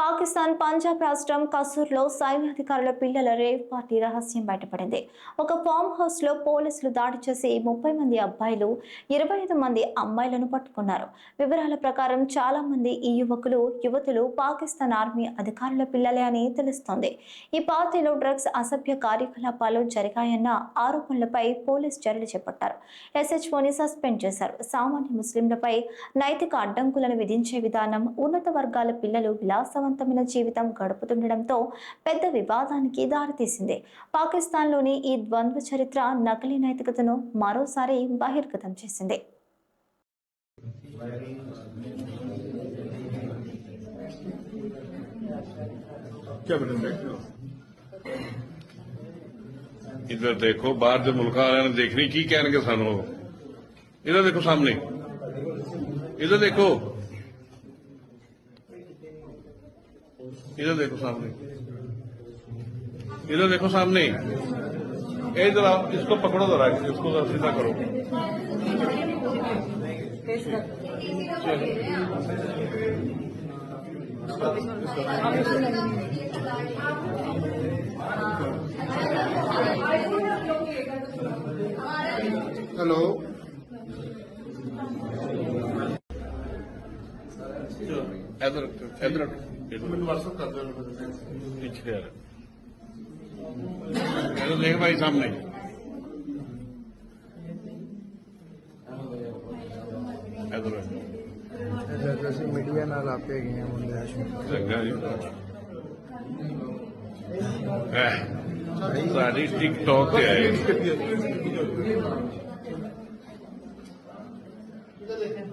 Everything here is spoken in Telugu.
పాకిస్తాన్ పంజాబ్ రాష్ట్రం కసూర్లో సైన్యాధికారుల పిల్లల రేవ్ పార్టీ రహస్యం బయటపడింది. ఒక ఫామ్ హౌస్లో పోలీసులు దాడి చేసి ముప్పై మంది అబ్బాయిలు ఇరవై ఐదు మంది అమ్మాయిలను పట్టుకున్నారు. వివరాల ప్రకారం చాలా మంది ఈ యువకులు యువతులు పాకిస్తాన్ ఆర్మీ అధికారుల పిల్లలే అని తెలుస్తోంది. ఈ పార్టీలో డ్రగ్స్ అసభ్య కార్యకలాపాలు జరిగాయన్న ఆరోపణలపై పోలీస్ చర్యలు చేపట్టారు. ఎస్హెచ్ఓని సస్పెండ్ చేశారు. సామాన్య ముస్లింలపై నైతిక అడ్డంకులను విధించే విధానం ఉన్నత వర్గాల పిల్లలు అర్థవంతమైన జీవితం గడుపుతుండడంతో పెద్ద వివాదానికి దారితీసింది. పాకిస్తాన్లోని ఈ ద్వంద్వ చరిత్ర నకిలీ నైతికతను మరోసారి బహిర్గతం చేసింది. इधर దేఖో इधर देखो सामने। इधर देखो सामने। ये जरा इसको पकड़ो जरा इसको जरा सीधा करो। हेलो। ਇਧਰ ਇਧਰ ਮੈਨੂੰ WhatsApp ਕਰ ਦਿਓ ਪਿੱਛੇ ਆ ਇਹਨੂੰ ਦੇਖ ਭਾਈ ਸਾਹਮਣੇ ਇਧਰ ਇਧਰ ਅਸੀਂ ਮੀਡੀਆ ਨਾਲ ਆਪੇ ਗਏ ਹਾਂ ਮੁੰਡੇ ਆਸ਼ਮ ਚੰਗਾ ਜੀ ਸਾਡੀ ਟਿਕਟੌਕ ਤੇ ਆਏ ਇਹਦਾ ਦੇਖੇ